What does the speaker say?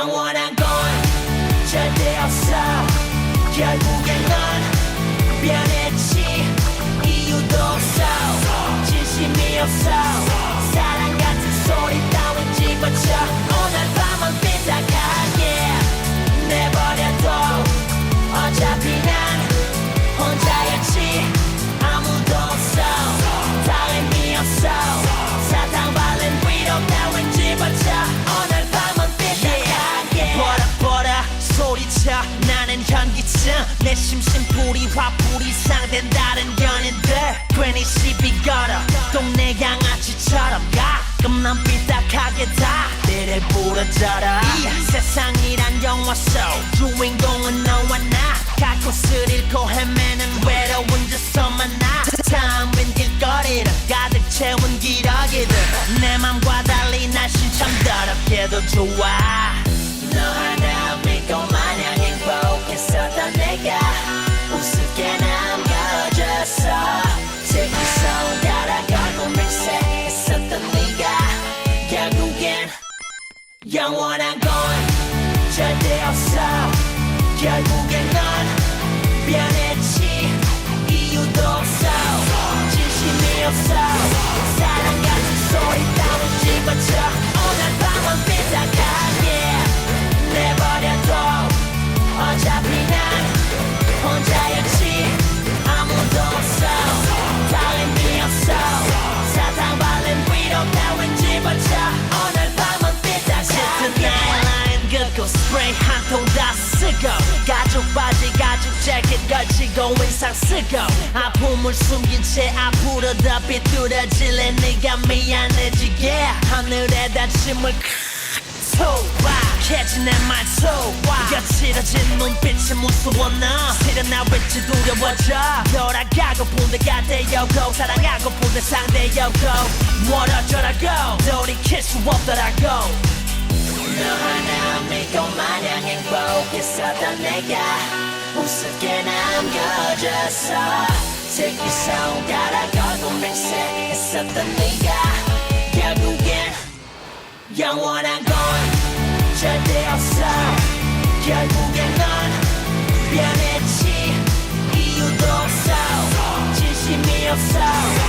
영원한 건 절대 없어. 결국엔 넌 변했지. 이유도 없어. 진심이 없어 심심풀이 화풀이 상된 다른 연인들. 괜히 시비 걸어 동네 양아치처럼 가끔 난 삐딱하게 다 내를 부러져라. 이 세상이란 영화 속 주인공은 너와 나. 갈 곳을 잃고 헤매는 외로운 저서만 나. 텅빈 길거리를 가득 채운 기러기들. 내 맘과 달리 날씨 참 더럽게도 좋아 영 치고 인상 쓰고 아픔을 숨긴 채 앞으로 더 삐뚤어질래 네가 미안해지게. 하늘에다 침을 소박해진 내말 소박 거칠어진 눈빛이 무서워 너 실은 나 왠지 두려워져. 돌아가고 본데가 되려고 사랑하고 본데 상대여고. 멀어져라고 돌이킬 수 없더라고. 너 하나 믿고 마냥 행복했었던 내가 우습게 남겨졌어. 새끼 손가락 얼굴 맹세했었던 네가 결국엔 영원한 건 절대 없어. 결국엔 넌 변했지. 이유도 없어. 진심이 없어